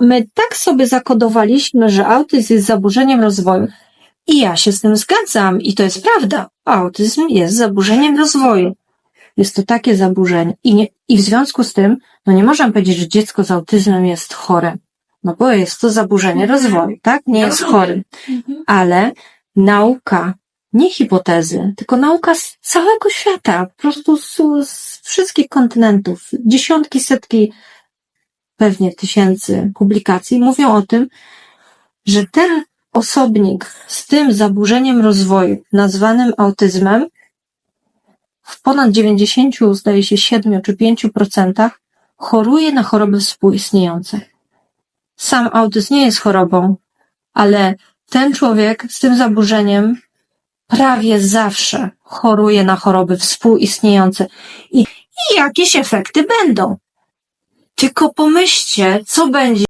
My tak sobie zakodowaliśmy, że autyzm jest zaburzeniem rozwoju. I ja się z tym zgadzam. I to jest prawda. Autyzm jest zaburzeniem rozwoju. Jest to takie zaburzenie. I, nie, I w związku z tym, no nie możemy powiedzieć, że dziecko z autyzmem jest chore. No bo jest to zaburzenie rozwoju, tak? Nie jest chorym. Ale nauka, nie hipotezy, tylko nauka z całego świata, po prostu z, z wszystkich kontynentów, dziesiątki, setki, pewnie tysięcy publikacji mówią o tym, że ten osobnik z tym zaburzeniem rozwoju, nazwanym autyzmem, w ponad 90, zdaje się, 7 czy 5% choruje na choroby współistniejące. Sam autyzm nie jest chorobą, ale ten człowiek z tym zaburzeniem prawie zawsze choruje na choroby współistniejące. I, i jakieś efekty będą. Tylko pomyślcie, co będzie,